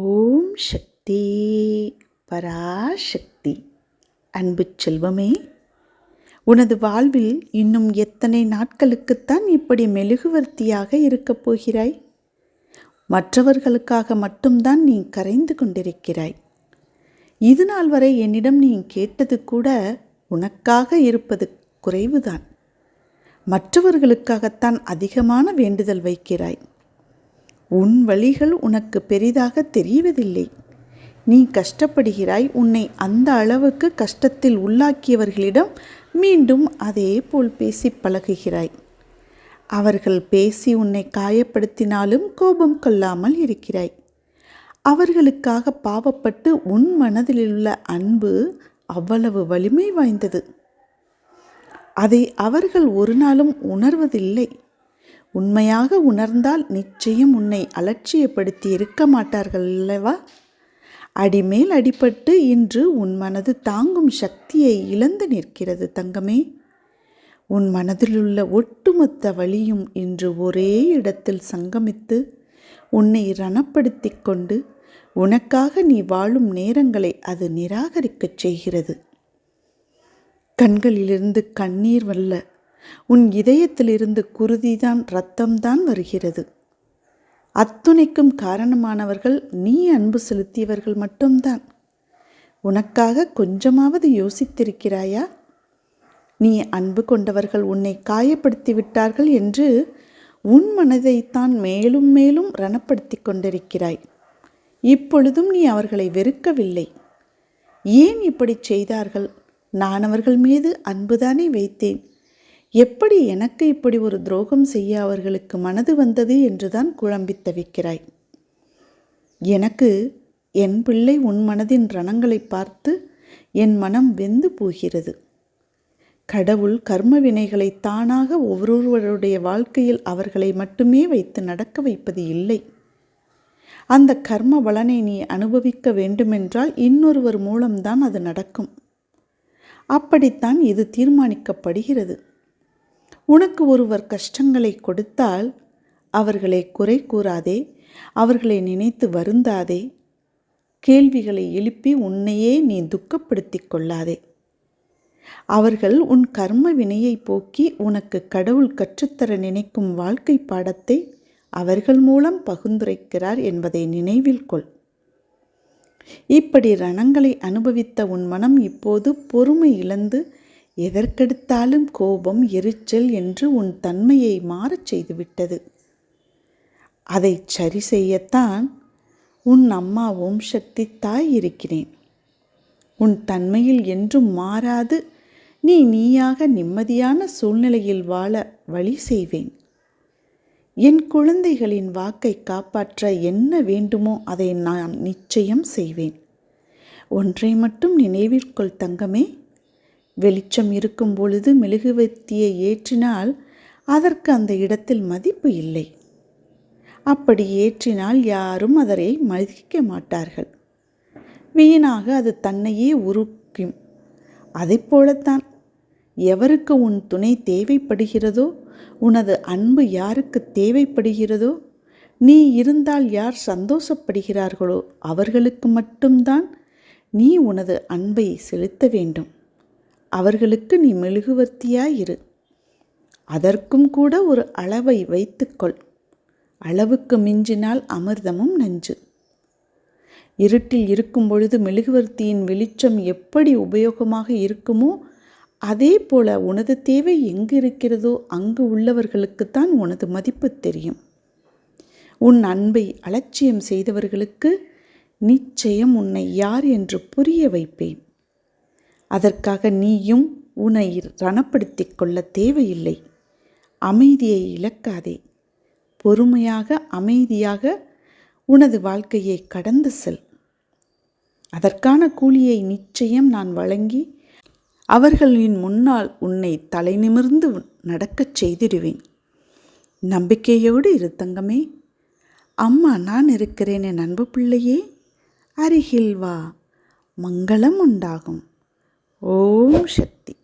ஓம் சக்தி பராசக்தி. அன்பு செல்வமே உனது வாழ்வில் இன்னும் எத்தனை நாட்களுக்குத்தான் இப்படி மெழுகுவர்த்தியாக இருக்கப் போகிறாய்? மற்றவர்களுக்காக மட்டும்தான் நீ கரைந்து கொண்டிருக்கிறாய். இது நாள் வரை என்னிடம் நீ கேட்டது கூட உனக்காக இருப்பது குறைவுதான். மற்றவர்களுக்காகத்தான் அதிகமான வேண்டுதல் வைக்கிறாய். உன் வழிகள் உனக்கு பெரிதாக தெரிவதில்லை. நீ கஷ்டப்படுகிறாய் உன்னை அந்த அளவுக்கு கஷ்டத்தில் உள்ளாக்கியவர்களிடம் மீண்டும் அதே போல் பேசி பழகுகிறாய். அவர்கள் பேசி உன்னை காயப்படுத்தினாலும் கோபம் கொள்ளாமல் இருக்கிறாய். அவர்களுக்காக பாவப்பட்டு உன் மனதிலுள்ள அன்பு அவ்வளவு வலிமை வாய்ந்தது. அதை அவர்கள் ஒரு நாளும் உணர்வதில்லை. உண்மையாக உணர்ந்தால் நிச்சயம் உன்னை அலட்சியப்படுத்தி இருக்க மாட்டார்கள் அல்லவா அடிமேல் அடிபட்டு இன்று உன் மனது தாங்கும் சக்தியை இழந்து நிற்கிறது தங்கமே. உன் மனதிலுள்ள ஒட்டுமொத்த வழியும் இன்று ஒரே இடத்தில் சங்கமித்து உன்னை ரணப்படுத்தி கொண்டு உனக்காக நீ வாழும் நேரங்களை அது நிராகரிக்கச் செய்கிறது. கண்களிலிருந்து கண்ணீர் வல்ல உன் இதயத்திலிருந்து குருதிதான் இரத்தம்தான் வருகிறது. அத்துணைக்கும் காரணமானவர்கள் நீ அன்பு செலுத்தியவர்கள் மட்டும்தான். உனக்காக கொஞ்சமாவது யோசித்திருக்கிறாயா? நீ அன்பு கொண்டவர்கள் உன்னை காயப்படுத்தி விட்டார்கள் என்று உன் மனதைத்தான் மேலும் மேலும் ரணப்படுத்தி கொண்டிருக்கிறாய். இப்பொழுதும் நீ அவர்களை வெறுக்கவில்லை. ஏன் இப்படி செய்தார்கள்? நான் அவர்கள் மீது அன்புதானே வைத்தேன். எப்படி எனக்கு இப்படி ஒரு துரோகம் செய்ய அவர்களுக்கு மனது வந்தது என்றுதான் குழம்பி தவிக்கிறாய். எனக்கு என் பிள்ளை உன் மனதின் ரணங்களை பார்த்து என் மனம் வெந்து போகிறது. கடவுள் கர்ம வினைகளை தானாக ஒவ்வொருவருடைய வாழ்க்கையில் அவர்களை மட்டுமே வைத்து நடக்க வைப்பது இல்லை. அந்த கர்ம பலனை நீ அனுபவிக்க வேண்டுமென்றால் இன்னொருவர் மூலம்தான் அது நடக்கும். அப்படித்தான் இது தீர்மானிக்கப்படுகிறது. உனக்கு ஒருவர் கஷ்டங்களை கொடுத்தால் அவர்களை குறை கூறாதே அவர்களை நினைத்து வருந்தாதே. கேள்விகளை எழுப்பி உன்னையே நீ துக்கப்படுத்தி கொள்ளாதே. அவர்கள் உன் கர்ம வினையை போக்கி உனக்கு கடவுள் கற்றுத்தர நினைக்கும் வாழ்க்கை பாடத்தை அவர்கள் மூலம் பகுந்துரைக்கிறார் என்பதை நினைவில் கொள். இப்படி ரணங்களை அனுபவித்த உன் மனம் இப்போது பொறுமை இழந்து எதற்கெடுத்தாலும் கோபம் எரிச்சல் என்று உன் தன்மையை மாறச் செய்துவிட்டது. அதை சரி செய்யத்தான் உன் அம்மா ஓம் சக்தி தாய் இருக்கிறேன். உன் தன்மையில் என்றும் மாறாது நீ நீயாக நிம்மதியான சூழ்நிலையில் வாழ வழி செய்வேன். என் குழந்தைகளின் வாக்கை காப்பாற்ற என்ன வேண்டுமோ அதை நான் நிச்சயம் செய்வேன். ஒன்றை மட்டும் நினைவிற்குள் தங்கமே வெளிச்சம் இருக்கும் பொழுது மெழுகுவர்த்தியை ஏற்றினால் அதற்கு அந்த இடத்தில் மதிப்பு இல்லை. அப்படி ஏற்றினால் யாரும் அதரை மதிக்க மாட்டார்கள். வீணாக அது தன்னையே உருக்கும். அதை போலத்தான் எவருக்கு உன் துணை தேவைப்படுகிறதோ உனது அன்பு யாருக்கு தேவைப்படுகிறதோ நீ இருந்தால் யார் சந்தோஷப்படுகிறார்களோ அவர்களுக்கு மட்டும்தான் நீ உனது அன்பை செலுத்த வேண்டும். அவர்களுக்கு நீ மெழுகுவர்த்தியாயிரு அதற்கும் கூட ஒரு அளவை வைத்துக்கொள். அளவுக்கு மிஞ்சினால் அமிர்தமும் நஞ்சு. இருட்டில் இருக்கும் பொழுது மெழுகுவர்த்தியின் வெளிச்சம் எப்படி உபயோகமாக இருக்குமோ அதே போல உனது தேவை எங்கு இருக்கிறதோ அங்கு உள்ளவர்களுக்குத்தான் உனது மதிப்பு தெரியும். உன் அன்பை அலட்சியம் செய்தவர்களுக்கு நிச்சயம் உன்னை யார் என்று புரிய வைப்பேன். அதற்காக நீயும் உன்னை ரணப்படுத்தி கொள்ள தேவையில்லை. அமைதியை இழக்காதே. பொறுமையாக அமைதியாக உனது வாழ்க்கையை கடந்து செல். அதற்கான கூலியை நிச்சயம் நான் வழங்கி அவர்களின் முன்னால் உன்னை தலை நிமிர்ந்து நடக்கச் செய்திடுவேன். நம்பிக்கையோடு இரு தங்கமே. அம்மா நான் இருக்கிறேன் என் அன்பு பிள்ளையே. அருகில் வா. மங்களம் உண்டாகும். ஓம் சக்தி